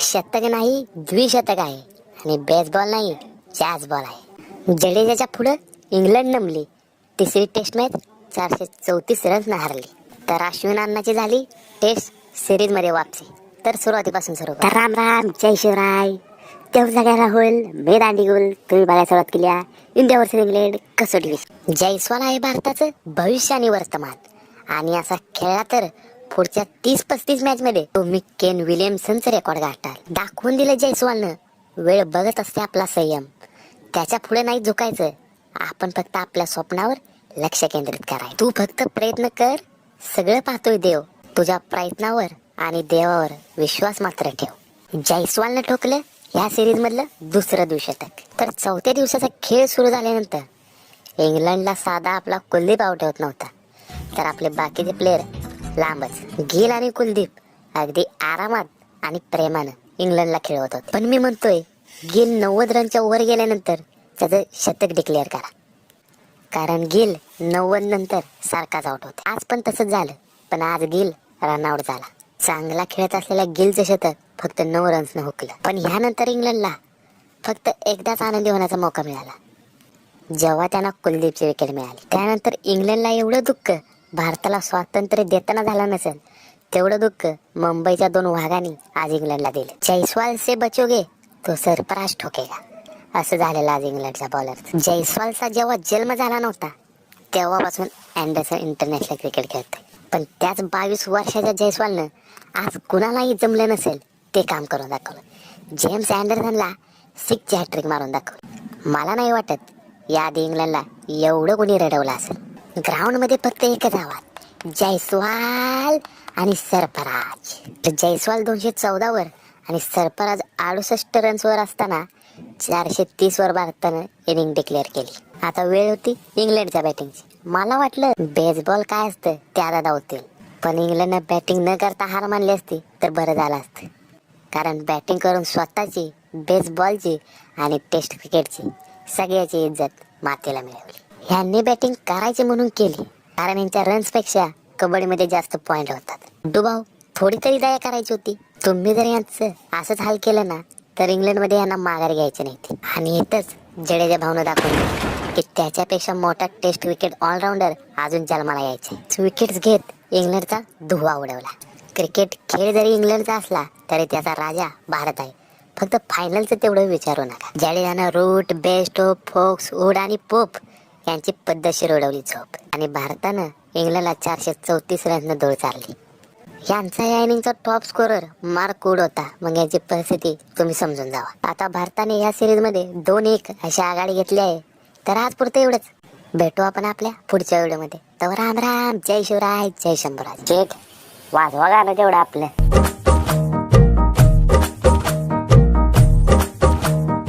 शतक नाही द्विशतक आहे. आणि बेसबॉल नाही जॅज बॉल आहे. जडेजाच्या पुढं इंग्लंड नमली. तिसरी टेस्ट मॅच चारशे चौतीस रन्स हारली. तर अश्विन अण्णाची झाली टेस्ट सिरीजमध्ये वापसी. तर सुरुवातीपासून सुरू तर राम राम जय शिवराय. तेव्हा सगळ्याला होईल मी दांडी गोल तुम्ही बघायला सुरुवात केल्या इंडिया वर्सेस इंग्लंड कसोटी जयस्वाल आहे भारताचं भविष्य आणि वर्तमान. आणि असा खेळला तर पुढच्या तीस पस्तीस मॅच मध्ये तुम्ही केन विलियमसनचं रेकॉर्ड गाठाल. दाखवून दिलं जयस्वालनं वेळ बघत असते आपला संयम. त्याच्या पुढे नाही झुकायचं. आपण फक्त आपल्या स्वप्नावर लक्ष केंद्रित कराय. तू फक्त प्रयत्न कर. सगळं पाहतोय देव. तुझ्या प्रयत्नावर आणि देवावर विश्वास मात्र ठेव. जयस्वालनं ठोकलं या सिरीज मधलं दुसरं द्विशतक. तर चौथ्या दिवसाचा खेळ सुरू झाल्यानंतर इंग्लंडला साधा आपला कुलदीप आउट होत नव्हता. तर आपले बाकीचे प्लेयर लांबच. गिल आणि कुलदीप. अगदी आरामात आणि प्रेमानं इंग्लंडला खेळवत होते. पण मी म्हणतोय गिल नव्वद रनच्या वर गेल्यानंतर त्याचं शतक डिक्लेअर करा. कारण गिल नव्वद नंतर सारखाच आउट होता. आज पण तसंच झालं. पण आज गिल रनआउट झाला. चांगला खेळत असलेल्या गिलचं शतक फक्त नऊ रन्सनं हुकलं. पण ह्यानंतर इंग्लंडला फक्त एकदाच आनंदी होण्याचा मौका मिळाला. जेव्हा त्यांना कुलदीपची विकेट मिळाली. त्यानंतर इंग्लंडला एवढं दुःख भारताला स्वातंत्र्य देताना झालं नसेल तेवढं दुःख मुंबईच्या दोन वाघांनी आज इंग्लंडला दिलं. जयस्वाल से बचोगे तो सरपराज ठोकेगा. असं झालेलं आज इंग्लंडचा बॉलर जयस्वालचा जेव्हा जन्म झाला नव्हता तेव्हापासून अँडरसन इंटरनॅशनल क्रिकेट खेळतोय. पण त्याच बावीस वर्षाच्या जयस्वालनं आज कुणालाही जमलं नसेल ते काम करून दाखवलं. जेम्स अँडरसनला सिक्स हॅट्रिक मारून दाखवलं. मला नाही वाटत याआधी इंग्लंडला एवढं कोणी रडवलं असेल. ग्राउंडमध्ये फक्त एकच आवाज जयस्वाल आणि सरफराज. जयस्वाल दोनशे चौदावर आणि सरफराज अडुसष्ट रन्सवर असताना चारशे तीस वर भारतानं इनिंग डिक्लेअर केली. आता वेळ होती इंग्लंडच्या बॅटिंगची मला वाटलं बेसबॉल काय असतं ते आता धावतील. पण इंग्लंडनं बॅटिंग न करता हार मानली असती तर बरं झालं असतं. कारण बॅटिंग करून स्वतःची बेसबॉलची आणि टेस्ट क्रिकेटची सगळ्याची इज्जत मातेला मिळवली. ह्यांनी बॅटिंग करायची म्हणून केली. कारण यांच्या रन्सपेक्षा कबड्डीमध्ये जास्त पॉइंट होतात. डुबाव थोडी तरी दया करायची होती. तुम्ही जर यांचं असंच हाल केलं ना तर इंग्लंडमध्ये यांना माघार घ्यायचे नाही आणि इथंच जडेजा भावना दाखवली की त्याच्यापेक्षा मोठा टेस्ट विकेट ऑलराऊंडर अजून जन्माला यायचे. विकेट्स घेत इंग्लंडचा धुवा उडवला. क्रिकेट खेळ जरी इंग्लंडचा असला तरी त्याचा राजा भारत आहे. फक्त फायनलचं तेवढं विचारू नका. जडेजानं रूट बेस्ट फोक्स उड आणि पोप यांची पद्धतशीर उडवली झोप. आणि भारतानं इंग्लंडला चारशे चौतीस रननं धूळ चालली यांचा या इनिंगचा टॉप स्कोरर मार्क वूड होता. मग याची परिस्थिती तुम्ही समजून जावा. आता भारताने या सिरीजमध्ये दोन एक अशी आघाडी घेतली आहे. तर आज पुरतं एवढंच. भेटू आपण आपल्या पुढच्या व्हिडिओमध्ये तर राम राम. जय शिवराय. जय शंभराज. जेठ वाजवा गाणं तेवढं आपलं.